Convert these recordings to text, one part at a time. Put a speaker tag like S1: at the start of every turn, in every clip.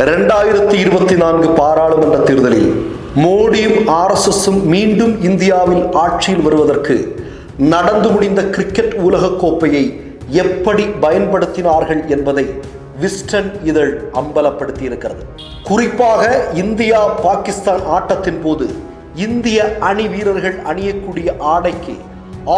S1: ரெண்டாயிரத்தி இருபத்தி நான்கு பாராளுமன்ற தேர்தலில் மோடியும் ஆர்எஸ்எஸும் மீண்டும் இந்தியாவில் ஆட்சியில் வருவதற்கு நடந்து முடிந்த கிரிக்கெட் உலகக் கோப்பையை எப்படி பயன்படுத்தினார்கள் என்பதை விஸ்டன் இதழ் அம்பலப்படுத்தி இருக்கிறது குறிப்பாக இந்தியா பாகிஸ்தான் ஆட்டத்தின் போது இந்திய அணி வீரர்கள் அணியக்கூடிய ஆடைக்கு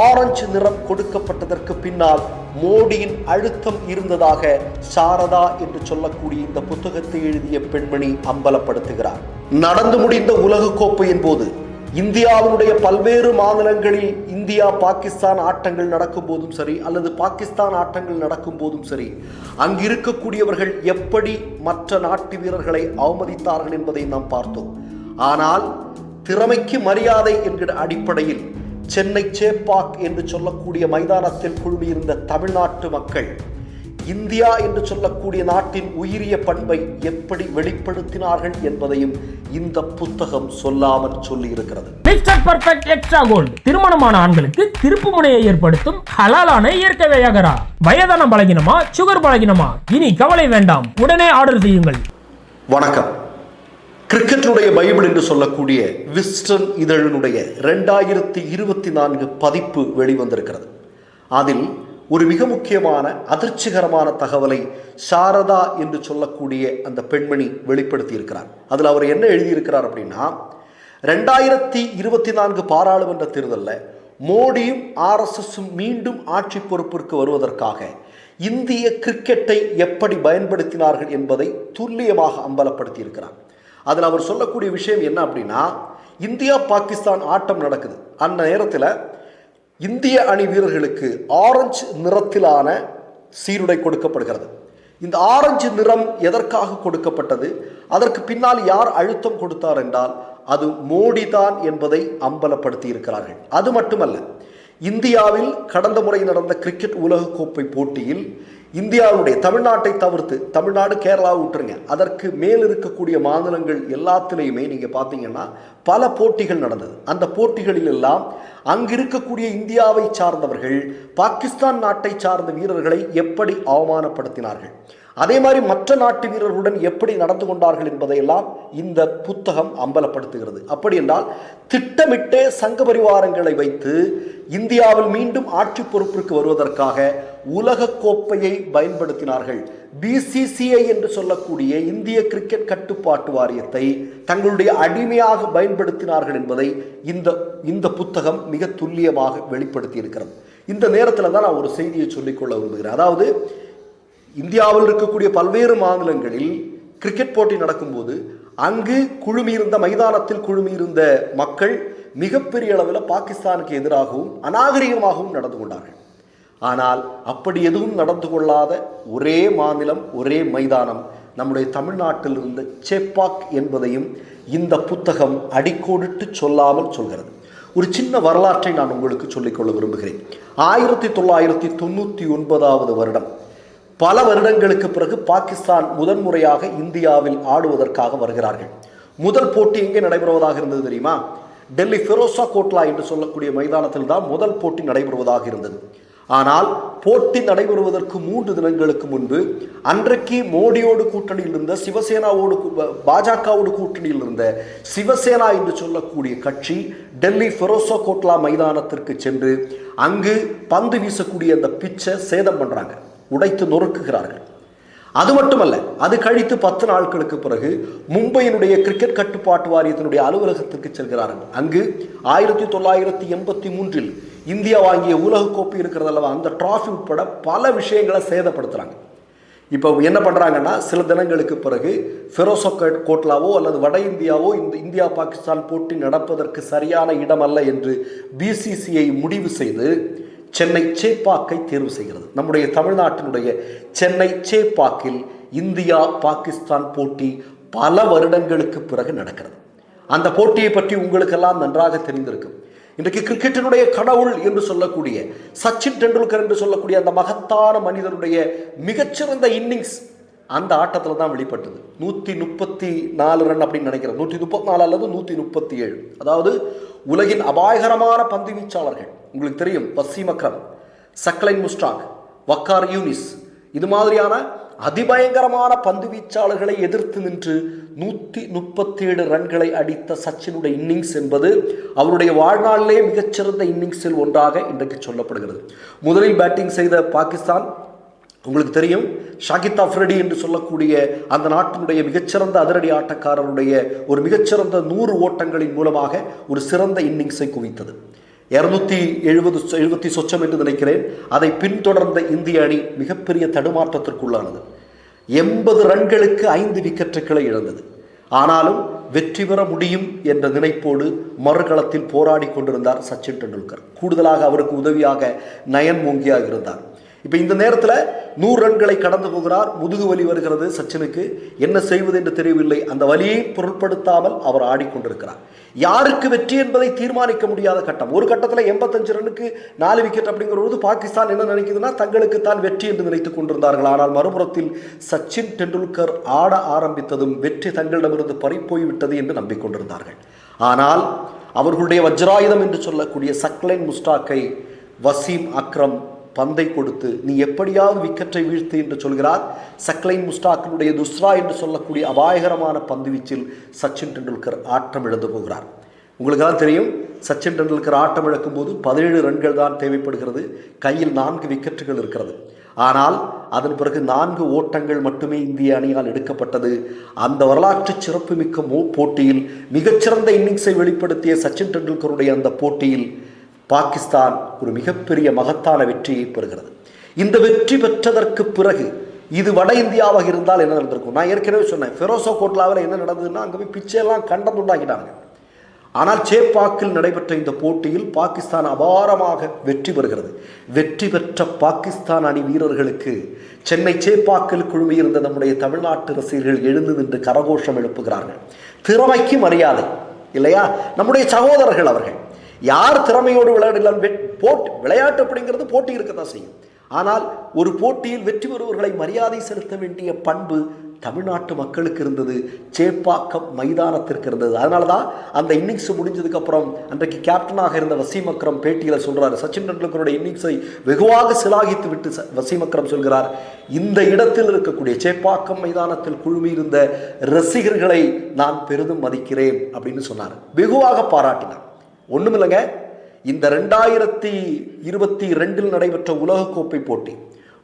S1: ஆரஞ்சு நிறம் கொடுக்கப்பட்டதற்கு பின்னால் மோடியின் அழுத்தம் இருந்ததாக சாரதா என்று சொல்லக்கூடிய இந்த புத்தகத்தை எழுதிய பெண்மணி அம்பலப்படுத்துகிறார். நடந்து முடிந்த உலகக்கோப்பையின் போது இந்தியாவினுடைய பல்வேறு மாநிலங்களில் இந்தியா பாகிஸ்தான் ஆட்டங்கள் நடக்கும் போதும் சரி அல்லது பாகிஸ்தான் ஆட்டங்கள் நடக்கும் போதும் சரி அங்கு இருக்கக்கூடியவர்கள் எப்படி மற்ற நாட்டு வீரர்களை அவமதித்தார்கள் என்பதை நாம் பார்த்தோம். ஆனால் திறமைக்கு மரியாதை என்கிற அடிப்படையில் சென்னை சேப்பாக் என்று சொல்லக்கூடிய மைதானத்தில் குழுமியிருந்த தமிழ்நாட்டு மக்கள் இந்தியா என்று சொல்லக்கூடிய நாட்டின் உயிரிய பண்பை எப்படி வெளிப்படுத்தினார்கள் என்பதையும் இந்த புத்தகம் சொல்லாமல்
S2: மிஸ்டர் பர்ஃபெக்ட் எக்ஸ்ட்ரா கோல்டு திருமணமான ஆண்களுக்கு திருப்பு முனையை ஏற்படுத்தும் ஹலாலான இயற்கை வியாகரா. வயதான பலகினமா சுகர் பலகினமா? இனி கவலை வேண்டாம். உடனே ஆர்டர் செய்யுங்கள்.
S1: வணக்கம். கிரிக்கெட்டுடைய பைபிள் என்று சொல்லக்கூடிய விஸ்டன் இதழினுடைய ரெண்டாயிரத்தி இருபத்தி நான்கு பதிப்பு வெளிவந்திருக்கிறது. அதில் ஒரு மிக முக்கியமான அதிர்ச்சிகரமான தகவலை சாரதா என்று சொல்லக்கூடிய அந்த பெண்மணி வெளிப்படுத்தி இருக்கிறார் அதில் அவர் என்ன எழுதியிருக்கிறார் அப்படின்னா ரெண்டாயிரத்தி இருபத்தி நான்கு பாராளுமன்ற தேர்தலில் மோடியும் ஆர்எஸ்எஸும் மீண்டும் ஆட்சி பொறுப்பிற்கு வருவதற்காக இந்திய கிரிக்கெட்டை எப்படி பயன்படுத்தினார்கள் என்பதை துல்லியமாக அம்பலப்படுத்தியிருக்கிறார். அதில் அவர் சொல்லக்கூடிய விஷயம் என்ன அப்படின்னா இந்தியா பாகிஸ்தான் ஆட்டம் நடக்குது. அந்த நேரத்தில் இந்திய அணி வீரர்களுக்கு ஆரஞ்சு நிறத்திலான சீருடை கொடுக்கப்படுகிறது. இந்த ஆரஞ்சு நிறம் எதற்காக கொடுக்கப்பட்டது? அதற்கு பின்னால் யார் அழுத்தம் கொடுத்தார் என்றால் அது மோடி தான் என்பதை அம்பலப்படுத்தி இருக்கிறார்கள். அது மட்டுமல்ல இந்தியாவில் கடந்த முறை நடந்த கிரிக்கெட் உலகக்கோப்பை போட்டியில் இந்தியாவுடைய தமிழ்நாட்டை தவிர்த்து தமிழ்நாடு கேரளா விட்டுருங்க. அதற்கு மேல் இருக்கக்கூடிய மாநிலங்கள் எல்லாத்துலேயுமே நீங்கள் பார்த்தீங்கன்னா பல போட்டிகள் நடந்தது. அந்த போட்டிகளில் எல்லாம் அங்கு இருக்கக்கூடிய இந்தியாவை சார்ந்தவர்கள் பாகிஸ்தான் நாட்டை சார்ந்த வீரர்களை எப்படி அவமானப்படுத்தினார்கள்? அதே மாதிரி மற்ற நாட்டு வீரர்களுடன் எப்படி நடந்து கொண்டார்கள் என்பதையெல்லாம் இந்த புத்தகம் அம்பலப்படுத்துகிறது. அப்படி என்றால் திட்டமிட்டே சங்க பரிவாரங்களை வைத்து இந்தியாவில் மீண்டும் ஆட்சி பொறுப்பிற்கு வருவதற்காக உலக கோப்பையை பயன்படுத்தினார்கள் பிசிசிஐ என்று சொல்லக்கூடிய இந்திய கிரிக்கெட் கட்டுப்பாட்டு வாரியத்தை தங்களுடைய அடிமையாக பயன்படுத்தினார்கள் என்பதை இந்த இந்த புத்தகம் மிக துல்லியமாக வெளிப்படுத்தி இருக்கிறது இந்த நேரத்தில் தான் நான் ஒரு செய்தியை சொல்லிக்கொள்ள விரும்புகிறேன். அதாவது இந்தியாவில் இருக்கக்கூடிய பல்வேறு மாநிலங்களில் கிரிக்கெட் போட்டி நடக்கும்போது அங்கு குழுமியிருந்த மைதானத்தில் குழுமியிருந்த மக்கள் மிகப்பெரிய அளவில் பாகிஸ்தானுக்கு எதிராகவும் அநாகரிகமாகவும் நடந்து கொண்டார்கள். ஆனால் அப்படி எதுவும் நடந்து கொள்ளாத ஒரே மாநிலம் ஒரே மைதானம் நம்முடைய தமிழ்நாட்டில் இருந்த சேப்பாக் என்பதையும் இந்த புத்தகம் அடிக்கோடிட்டு சொல்லாமல் சொல்கிறது. ஒரு சின்ன வரலாற்றை நான் உங்களுக்கு சொல்லிக்கொள்ள விரும்புகிறேன். ஆயிரத்தி தொள்ளாயிரத்தி தொண்ணூற்றி ஒன்பதாவது வருடம். பல வருடங்களுக்கு பிறகு பாகிஸ்தான் முதன்முறையாக இந்தியாவில் ஆடுவதற்காக வருகிறார்கள். முதல் போட்டி எங்கே நடைபெறுவதாக இருந்தது தெரியுமா? டெல்லி ஃபெரோசா கோட்லா என்று சொல்லக்கூடிய மைதானத்தில் தான் முதல் போட்டி நடைபெறுவதாக இருந்தது. ஆனால் போட்டி நடைபெறுவதற்கு மூன்று தினங்களுக்கு முன்பு அன்றைக்கு மோடியோடு கூட்டணியில் இருந்த சிவசேனாவோடு கூ- பாஜகவோடு கூட்டணியில் இருந்த சிவசேனா என்று சொல்லக்கூடிய கட்சி டெல்லி ஃபெரோசா கோட்லா மைதானத்திற்கு சென்று அங்கு பந்து வீசக்கூடிய அந்த பிச்சை சேதம் பண்ணுறாங்க உடைத்து நொறுக்குகிறார்கள். அது மட்டுமல்ல அது கழித்து பத்து நாட்களுக்கு பிறகு மும்பையினுடைய கிரிக்கெட் கட்டுப்பாட்டு வாரியத்தினுடைய அலுவலகத்திற்கு செல்கிறார்கள். அங்கு ஆயிரத்தி தொள்ளாயிரத்தி எண்பத்தி மூன்றில் இந்தியா வாங்கிய உலகக்கோப்பை இருக்கிறது அல்லவா அந்த டிராஃபி உட்பட பல விஷயங்களை சேதப்படுத்துகிறாங்க இப்போ என்ன பண்ணுறாங்கன்னா சில தினங்களுக்கு பிறகு ஃபெரோசோ கோட்லாவோ அல்லது வட இந்தியாவோ இந்த இந்தியா பாகிஸ்தான் போட்டி நடப்பதற்கு சரியான இடம் அல்ல என்று பிசிசிஐ முடிவு செய்து சென்னை சேப்பாக்கை தேர்வு செய்கிறது. நம்முடைய தமிழ்நாட்டினுடைய சென்னை சேப்பாக்கில் இந்தியா பாகிஸ்தான் போட்டி பல வருடங்களுக்கு பிறகு நடக்கிறது. அந்த போட்டியை பற்றி உங்களுக்கெல்லாம் நன்றாக தெரிந்திருக்கும். இன்றைக்கு கிரிக்கெட்டினுடைய கடவுள் என்று சொல்லக்கூடிய சச்சின் டெண்டுல்கர் என்று சொல்லக்கூடிய அந்த மகத்தான மனிதனுடைய மிகச்சிறந்த இன்னிங்ஸ் அந்த ஆட்டத்தில் தான் வெளிப்பட்டது. நூற்றி முப்பத்தி நாலு ரன் அப்படின்னு நினைக்கிறேன். நூற்றி முப்பத்தி நாலு அல்லது நூற்றி முப்பத்தி ஏழு. அதாவது உலகின் அபாயகரமான பந்து வீச்சாளர்கள். உங்களுக்கு தெரியும் வசீம் அக்ரம் சக்லைன் முஸ்டாக் வக்கார் யூனிஸ். இது மாதிரியான அதிபயங்கரமான பந்து வீச்சாளர்களை எதிர்த்து நின்று நூற்றி முப்பத்தேழு ரன்களை அடித்த சச்சினுடைய இன்னிங்ஸ் என்பது அவருடைய வாழ்நாளிலே மிகச்சிறந்த இன்னிங்ஸில் ஒன்றாக இன்றைக்கு சொல்லப்படுகிறது. முதலில் பேட்டிங் செய்த பாகிஸ்தான் உங்களுக்கு தெரியும் ஷாகித் அஃப்ரடி என்று சொல்லக்கூடிய அந்த நாட்டினுடைய மிகச்சிறந்த அதிரடி ஆட்டக்காரருடைய ஒரு மிகச்சிறந்த நூறு ஓட்டங்களின் மூலமாக ஒரு சிறந்த இன்னிங்ஸை குவித்தது. இருநூத்தி எழுபது எழுபத்தி சொச்சம் என்று நினைக்கிறேன். அதை பின்தொடர்ந்த இந்திய அணி மிகப்பெரிய தடுமாற்றத்திற்குள்ளானது. எண்பது ரன்களுக்கு ஐந்து விக்கெட்டுகளை இழந்தது. ஆனாலும் வெற்றி பெற முடியும் என்ற நினைப்போடு மறுகளத்தில் போராடி கொண்டிருந்தார் சச்சின் டெண்டுல்கர். கூடுதலாக அவருக்கு உதவியாக நயன் மூங்கியாக இருந்தார். இப்போ இந்த நேரத்தில் நூறு ரன்களை கடந்து போகிறார் முதுகு வலி வருகிறது சச்சினுக்கு. என்ன செய்வது என்று தெரியவில்லை. அந்த வலியை பொருட்படுத்தாமல் அவர் ஆடிக்கொண்டிருக்கிறார். யாருக்கு வெற்றி என்பதை தீர்மானிக்க முடியாத கட்டம். ஒரு கட்டத்தில் எண்பத்தஞ்சு ரன்னுக்கு நாலு விக்கெட் அப்படிங்கிற போது பாகிஸ்தான் என்ன நினைக்குதுன்னா தங்களுக்கு தான் வெற்றி என்று நினைத்துக் கொண்டிருந்தார்கள். ஆனால் மறுபுறத்தில் சச்சின் டெண்டுல்கர் ஆட ஆரம்பித்ததும் வெற்றி தங்களிடமிருந்து பறிப்போய்விட்டது என்று நம்பிக்கொண்டிருந்தார்கள். ஆனால் அவர்களுடைய வஜ்ராயுதம் என்று சொல்லக்கூடிய சக்லைன் முஸ்டாக்கை வசீம் அக்ரம் பந்தை கொடுத்து நீ எப்படியாவது விக்கெட்டை வீழ்த்து என்று சொல்கிறார். சக்லைன் முஸ்டாக்கினுடைய துஸ்ரா என்று சொல்லக்கூடிய அபாயகரமான பந்து வீச்சில் சச்சின் டெண்டுல்கர் ஆட்டம் இழந்து போகிறார். உங்களுக்கெல்லாம் தெரியும் சச்சின் டெண்டுல்கர் ஆட்டம் இழக்கும் போது பதினேழு ரன்கள் தான் தேவைப்படுகிறது. கையில் நான்கு விக்கெட்டுகள் இருக்கிறது. ஆனால் அதன் பிறகு நான்கு ஓட்டங்கள் மட்டுமே இந்திய அணியால் எடுக்கப்பட்டது. அந்த வரலாற்று சிறப்புமிக்க மோ போட்டியில் மிகச்சிறந்த இன்னிங்ஸை வெளிப்படுத்திய சச்சின் டெண்டுல்கருடைய அந்த போட்டியில் பாகிஸ்தான் ஒரு மிகப்பெரிய மகத்தான வெற்றியை பெறுகிறது. இந்த வெற்றி பெற்றதற்கு பிறகு இது வட இந்தியாவாக இருந்தால் என்ன நடந்திருக்கும்? நான் ஏற்கனவே சொன்னேன் ஃபெரோசோ கோட்லாவில் என்ன நடந்ததுன்னா அங்கே போய் பிச்சையெல்லாம் கண்டம் உண்டாக்கிட்டாங்க ஆனால் சேப்பாக்கில் நடைபெற்ற இந்த போட்டியில் பாகிஸ்தான் அபாரமாக வெற்றி பெறுகிறது. வெற்றி பெற்ற பாகிஸ்தான் அணி வீரர்களுக்கு சென்னை சேப்பாக்கில் குழுமியிருந்த நம்முடைய தமிழ்நாட்டு ரசிகர்கள் எழுந்து நின்று கரகோஷம் எழுப்புகிறார்கள். திறமைக்கு மரியாதை இல்லையா? நம்முடைய சகோதரர்கள் அவர்கள். யார் திறமையோடு விளையாடலாம் போட்டி விளையாட்டு அப்படிங்கிறது போட்டி இருக்கத்தான் செய்யும். ஆனால் ஒரு போட்டியில் வெற்றி பெறுவர்களை மரியாதை செலுத்த வேண்டிய பண்பு தமிழ்நாட்டு மக்களுக்கு இருந்தது. சேப்பாக்கம் மைதானத்திற்கு இருந்தது. அதனால தான் அந்த இன்னிங்ஸ் முடிஞ்சதுக்கப்புறம் அன்றைக்கு கேப்டனாக இருந்த வசீம் அக்ரம் பேட்டியில் சொல்கிறார் சச்சின் டெண்டுல்கருடைய இன்னிங்ஸை வெகுவாக சிலாகித்து விட்டு ச- வசீம் அக்ரம் சொல்கிறார். இந்த இடத்தில் இருக்கக்கூடிய சேப்பாக்கம் மைதானத்தில் குழுமியிருந்த ரசிகர்களை நான் பெரிதும் மதிக்கிறேன் அப்படின்னு சொன்னார். வெகுவாக பாராட்டினார். ஒண்ணுமில்லைங்க. இந்த ரெண்டாயிரத்தி இருபத்தி ரெண்டில் நடைபெற்ற உலகக்கோப்பை போட்டி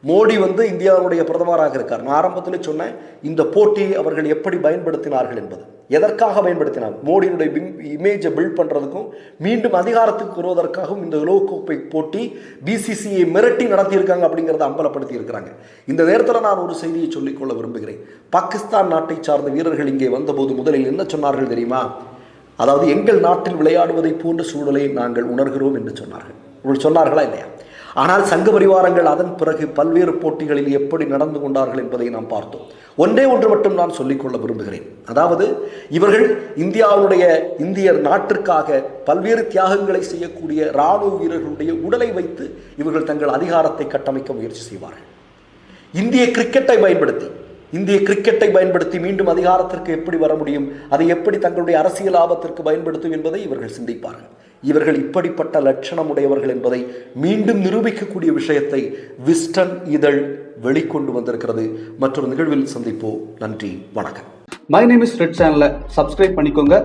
S1: மோடி வந்து இந்தியாவுடைய பிரதமராக இருக்கார். நான் ஆரம்பத்தில் சொன்னேன் இந்த போட்டியை அவர்கள் எப்படி பயன்படுத்தினார்கள் என்பது. எதற்காக பயன்படுத்தினார்? மோடியினுடைய இமேஜை பில்ட் பண்ணுறதுக்கும் மீண்டும் அதிகாரத்துக்கு வருவதற்காகவும் இந்த உலகக்கோப்பை போட்டி பிசிசிஐ மிரட்டி நடத்தியிருக்காங்க அப்படிங்கிறத அம்பலப்படுத்தி இருக்கிறாங்க இந்த நேரத்தில் நான் ஒரு செய்தியை சொல்லிக்கொள்ள விரும்புகிறேன். பாகிஸ்தான் நாட்டை சார்ந்த வீரர்கள் இங்கே வந்தபோது முதலில் என்ன சொன்னார்கள் தெரியுமா? அதாவது எங்கள் நாட்டில் விளையாடுவதை போன்ற சூழலை நாங்கள் உணர்கிறோம் என்று சொன்னார்கள். இவர்கள் சொன்னார்களா இல்லையா? ஆனால் சங்க பரிவாரங்கள் அதன் பிறகு பல்வேறு போட்டிகளில் எப்படி நடந்து கொண்டார்கள் என்பதை நாம் பார்த்தோம். ஒன்றே ஒன்று மட்டும் நான் சொல்லிக்கொள்ள விரும்புகிறேன். அதாவது இவர்கள் இந்தியாவுடைய இந்தியர் நாட்டிற்காக பல்வேறு தியாகங்களை செய்யக்கூடிய இராணுவ வீரர்களுடைய உடலை வைத்து இவர்கள் தங்கள் அதிகாரத்தை கட்டமைக்க முயற்சி செய்வார்கள். இந்திய கிரிக்கெட்டை பயன்படுத்தி இந்திய கிரிக்கெட்டை பயன்படுத்தி மீண்டும் அதிகாரத்திற்கு எப்படி வர முடியும்? அதை எப்படி தங்களுடைய அரசியல் லாபத்திற்கு பயன்படுத்தும் என்பதை இவர்கள் சிந்திப்பார்கள். இவர்கள் இப்படிப்பட்ட லட்சணம் உடையவர்கள் என்பதை மீண்டும் நிரூபிக்கக்கூடிய விஷயத்தை விஸ்டன் இதழ் வெளிக்கொண்டு வந்திருக்கிறது. மற்றொரு நிகழ்வில் சந்திப்போம். நன்றி. வணக்கம்.
S3: மை நேம் இஸ் ரெட் சேனலை சப்ஸ்கிரைப் பண்ணிக்கோங்க.